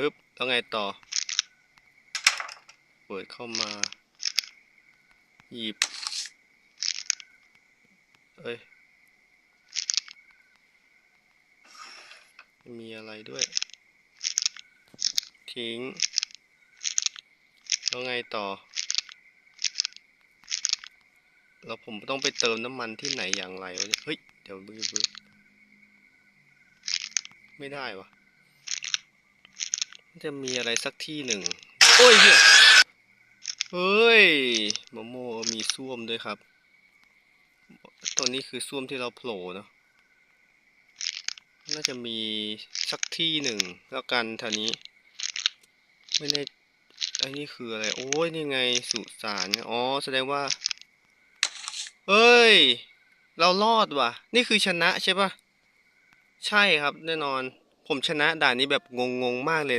ปึ๊บแล้วไงต่อ เปิดเข้ามา หยิบ เอ้ย มีอะไรด้วย ทิ้ง แล้วไงต่อ แล้วผมต้องไปเติมน้ำมันที่ไหนอย่างไรวะเฮ้ย เดี๋ยวบึ้บึ้ไม่ได้วะ จะมีอะไรสักที่หนึ่ง โอ้ยเหี้ยเฮ้ยโมโมมีส้วมด้วยครับ ตัวนี้คือส้วมที่เราโผล่เนอะน่าจะมีสักที่หนึ่งแล้วกันแถวนี้ ไม่แน่ไอ้นี่คืออะไร โอ้ยนี่ไงสุสานอ๋อแสดงว่า เอ้ย เรารอดว่ะ นี่คือชนะใช่ปะใช่ครับแน่นอน ผมชนะด่านนี้แบบงงๆมากเลยนะ